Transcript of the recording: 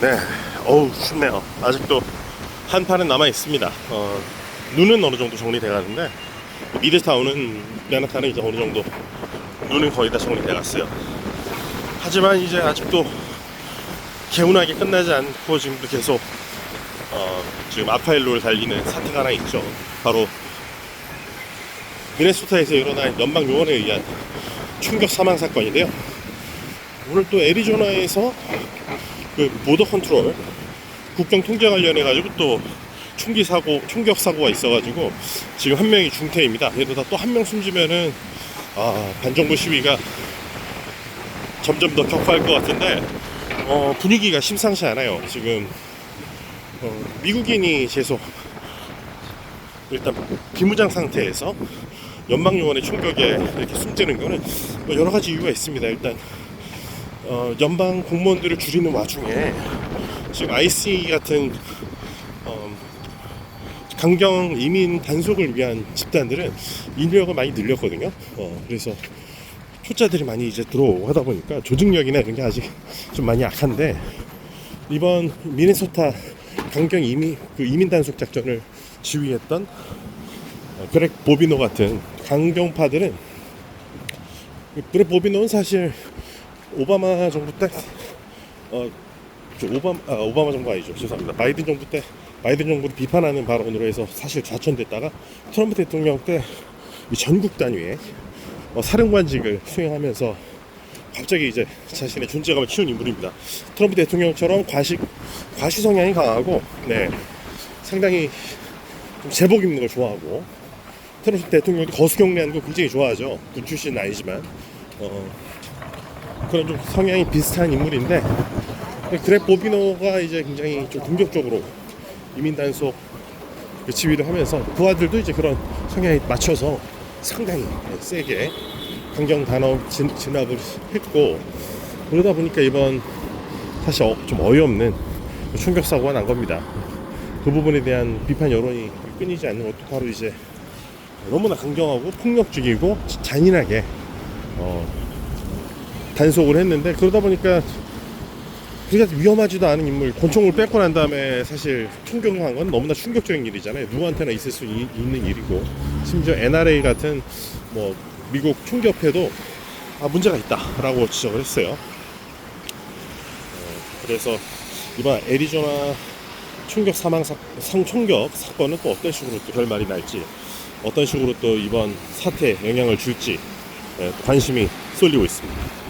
네, 어우 춥네요. 아직도 한파는 남아 있습니다. 어, 눈은 어느 정도 정리돼 가는데 미드타운은 맨하탄은 이제 어느 정도 눈은 거의 다 정리돼 갔어요. 하지만 이제 아직도 개운하게 끝나지 않고 지금도 계속 어, 지금 아파일로를 달리는 사태가 하나 있죠. 바로 미네소타에서 일어난 연방 요원에 의한 충격 사망 사건인데요. 오늘 또 애리조나에서 그 보더 컨트롤 국경 통제 관련해 가지고 또 총기 사고 총격 사고가 있어가지고 지금 한 명이 중태입니다. 그래도 또 한 명 숨지면은 아 반정부 시위가 점점 더 격화할 것 같은데 어, 분위기가 심상치 않아요. 지금 어, 미국인이 계속 일단 비무장 상태에서 연방 요원의 총격에 이렇게 숨지는 거는 뭐 여러 가지 이유가 있습니다. 일단 어, 연방 공무원들을 줄이는 와중에 지금 IC 같은 어, 강경 이민 단속을 위한 집단들은 인력을 많이 늘렸거든요. 어, 그래서 초짜들이 많이 이제 들어오고 하다 보니까 조직력이나 이런 게 아직 좀 많이 약한데 이번 미네소타 강경 이민 그 이민 단속 작전을 지휘했던 어, 그렉 보비노 같은 강경파들은 그렉 보비노는 사실 오바마 정부 때 어, 저 오바마 아, 오바마 정부 아니죠 죄송합니다 바이든 정부 때 바이든 정부를 비판하는 발언으로 해서 사실 좌천됐다가 트럼프 대통령 때이 전국 단위의 어, 사령관직을 수행하면서 갑자기 이제 자신의 존재감을 키운 인물입니다. 트럼프 대통령처럼 과시 과시 성향이 강하고 네 상당히 좀 제복 입는 걸 좋아하고 트럼프 대통령도 거수경례하는 거 굉장히 좋아하죠. 군 출신은 아니지만 어, 그런 좀 성향이 비슷한 인물인데 그랩 보비노가 이제 굉장히 좀 공격적으로 이민 단속 그 지휘를 하면서 부하들도 이제 그런 성향에 맞춰서 상당히 세게 강경 단업 진, 진압을 했고 그러다 보니까 이번 사실 어, 좀 어이없는 충격 사고가 난 겁니다. 그 부분에 대한 비판 여론이 끊이지 않는 것도 바로 이제 너무나 강경하고 폭력적이고 잔인하게 어, 단속을 했는데 그러다 보니까 그렇게 위험하지도 않은 인물 권총을 뺏고 난 다음에 사실 총격을 한 건 너무나 충격적인 일이잖아요. 누구한테나 있을 수 이- 있는 일이고 심지어 NRA 같은 뭐 미국 총기협회도 아, 문제가 있다라고 지적을 했어요. 어, 그래서 이번 애리조나 총격 사망 사, 성총격 사건은 또 어떤 식으로 또 결말이 날지 어떤 식으로 또 이번 사태에 영향을 줄지 예, 관심이 쏠리고 있습니다.